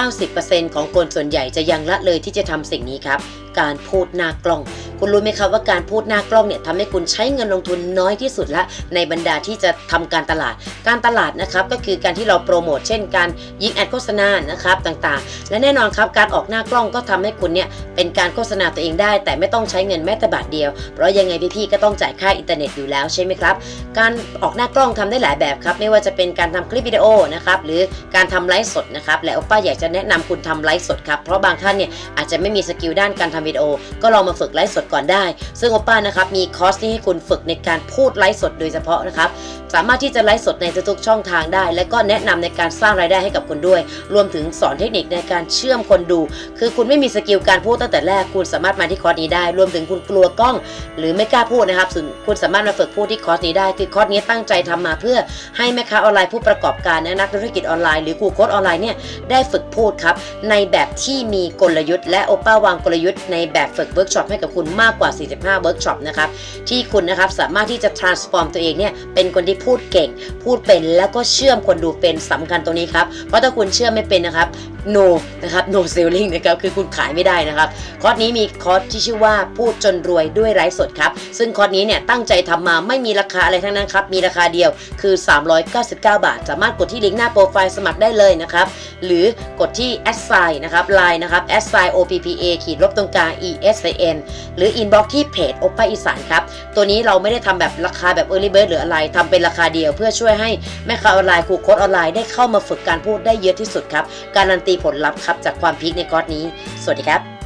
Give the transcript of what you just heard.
90%ของคนส่วนใหญ่จะยังละเลยที่จะทำสิ่งนี้ครับการพูดหน้ากล้อง คุณรู้ไหมครับว่าการพูดหน้ากล้องเนี่ยทำให้คุณใช้เงินลงทุนน้อยที่สุดละในบรรดาที่จะทำการตลาด การตลาดนะครับก็คือการที่เราโปรโมทเช่นการยิงแอดโฆษณานะครับต่างๆ และแน่นอนครับการออกหน้ากล้องก็ทำให้คุณเนี่ยเป็นการโฆษณาตัวเองได้ แต่ไม่ต้องใช้เงินแม้แต่บาทเดียว เพราะยังไงพี่ๆก็ต้องจ่ายค่าอินเทอร์เน็ตอยู่แล้วใช่ไหมครับ การออกหน้ากล้องทำได้หลายแบบครับ ไม่ว่าจะเป็นการทำคลิปวิดีโอนะครับหรือการทำไลฟ์สดนะครับและโอป้าอยากจะแนะนำคุณทำไลฟ์สดครับเพราะบางท่านเนี่ยอาจจะไม่มีสกิลด้านการทำวิดีโอ ก็ลองมาฝึกไลฟ์สดก่อนได้ ซึ่งโอป้านะครับมีคอร์สที่ให้คุณฝึกในการพูดไลฟ์สดโดยเฉพาะนะครับ สามารถที่จะไลฟ์สดในทุกๆช่องทางได้ และก็แนะนำในการสร้างรายได้ให้กับคุณด้วย รวมถึงสอนเทคนิคในการเชื่อมคนดู คือคุณไม่มีสกิลการพูดตั้งแต่แรกคุณสามารถมาที่คอร์สนี้ได้ รวมถึงคุณกลัวกล้อง หรือไม่กล้าพูดนะครับคุณสามารถมาฝึกพูดที่คอร์สนี้ได้ คือคอร์สนี้ตั้งใจทำมาเพื่อให้แม่ค้าออนไลน์ผู้ประกอบการและนักธุรกิจออนไลน์หรือครูโค้ดออนไลน์เนี่ยได้ฝึกพูดครับในแบบที่มีกลยุทธ์และโอป้าวางกลยุทธ์ในแบบฝึกเวิร์กช็อปให้กับคุณมากกว่า 45เวิร์กช็อปนะครับที่คุณนะครับสามารถที่จะ transform ตัวเองเนี่ยเป็นคนที่พูดเก่ง พูดเป็นแล้วก็เชื่อมคนดูเป็นสำคัญตรงนี้ครับ เพราะถ้าคุณเชื่อมไม่เป็นนะครับ no นะครับ no selling นะครับคือคุณขายไม่ได้นะครับ คอร์สนี้มีคอร์สที่ชื่อว่าพูดจนรวยด้วยไร้สดครับ ซึ่งคอร์สนี้เนี่ยตั้งใจทำมาไม่มีราคาอะไรทั้งนั้นครับ มีราคาเดียวคือ 399 บาท สามารถกดที่ลิงก์หน้าโปรไฟล์สมัครได้เลยนะครับ หรือกดที่ a s s i g n นะครับ Line นะครับ a s s i g n OPPA ขีดลบตรงกลาง ESN หรือ inbox ที่เพจโอป้าอีสานครับ ตัวนี้เราไม่ได้ทำแบบราคาแบบ early bird หรืออะไรทำเป็นราคาเดียว เพื่อช่วยให้แม่ค้าออนไลน์ครูโค้ดออนไลน์ได้เข้ามาฝึกการพูดได้เยอะที่สุดครับการันตีผลลัพธ์ครับจากความพีคในก๊อร์สนี้ สวัสดีครับ